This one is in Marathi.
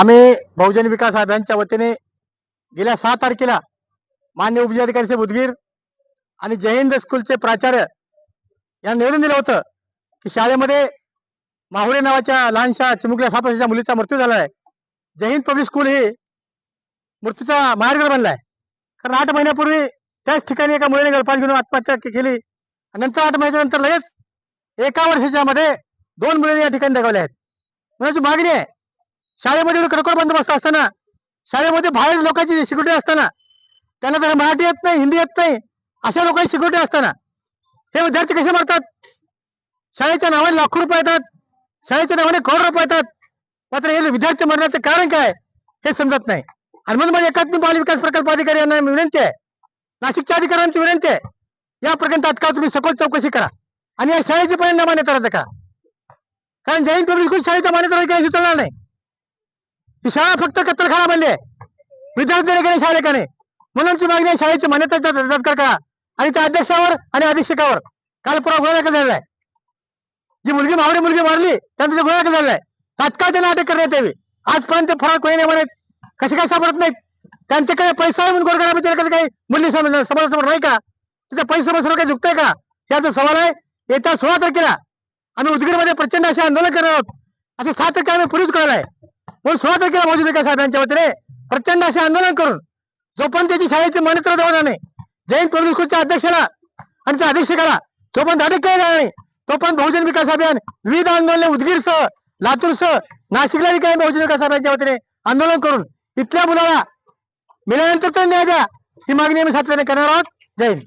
आम्ही बहुजन विकास अभियानच्या वतीने गेल्या सहा तारखेला मान्य उपजिल्हाधिकारी साहेब उदगीर आणि जय हिंद स्कूलचे प्राचार्य यांना निवेदन दिलं होतं की शाळेमध्ये माहुरे नावाच्या लहानशा चिमुकल्या सात वर्षाच्या मुलीचा मृत्यू झाला आहे जय हिंद पब्लिक स्कूल हे मृत्यूचा मार्ग बनलाय. कारण आठ महिन्यापूर्वी त्याच ठिकाणी एका मुलीने गळफास घेऊन आत्महत्या केली. आणि नंतर आठ महिन्यानंतर लगेच एका वर्षाच्या मध्ये दोन मुलीने या ठिकाणी दगावल्या आहेत. मुलांची मागणी आहे शाळेमध्ये एवढं कडकोड बंदोबस्त असताना शाळेमध्ये बाहेर लोकांची सिक्युरिटी असताना त्यांना जर मराठी येत नाही हिंदी येत नाही अशा लोकांची सिक्युरिटी असताना हे विद्यार्थी कसे मरतात? शाळेच्या नावाने लाखो रुपये येतात शाळेच्या नावाने करोड रुपये येतात. मात्र हे विद्यार्थी मरण्याचं कारण काय हे समजत नाही. आणि म्हणून माझ्या एकात्मिक बाल विकास प्रकल्प अधिकारी यांना विनंती आहे नाशिकच्या अधिकाऱ्यांची विनंती आहे या प्रकरणी तात्काळ तुम्ही सखोल चौकशी करा आणि या शाळेची परिणाम मान्यता रद्द करा. कारण जैन पब्लिक स्कूल शाळेचा मान्यता रद्द काही चालणार नाही. ही शाळा फक्त कत्तलखाना बनली आहे. विद्यार्थी गेले शाळेकाने म्हणून मुलांची मागणी आहे शाळेची मान्यता रद्द करा आणि त्या अध्यक्षावर आणि अधीक्षकावर. काल पुरा गुन्हा दाखल झालेला आहे. जी मुलगी मावडी मुलगी मारली त्यांचा गुन्हा दाखल झालेला आहे. तात्काळ त्यांना अटक करण्यात यावी. आजपर्यंत फरार कोणी नाही म्हणत. कसे काय सापडत नाहीत? त्यांच्याकडे पैसा आहे म्हणून गोरगरा बिचारा काही मुली समाजासमोर नाही का? त्याचा पैसा समोर काही झुकतंय का? याचा सवाल आहे. येत्या सोळा तारखेला आम्ही उदगीरमध्ये प्रचंड असे आंदोलन करणार आहोत. असे सात तारखे आम्ही पुरुष करणार आहे. म्हणून सोळा तारखेला मौजूद विकास साहेबांच्या वतीने प्रचंड असे आंदोलन करून जोपर्यंत त्याची शाळेची मान्यता रद्द होणार नाही जैन पब्लिक स्कूलच्या अध्यक्षाला आणि त्या अधीक्षकाला जोपर्यंत अटक केली जाणार नाही तोपर्यंत बहुजन विकास अभियान विविध आंदोलन उदगीरसह लातूरसह नाशिकला काही बहुजन विकास अभियानच्या वतीने आंदोलन करून इथल्या मुलाला मिळाल्यानंतर तर न्याय द्या ही मागणी आम्ही सातत्याने करणार आहोत. जय हिंद.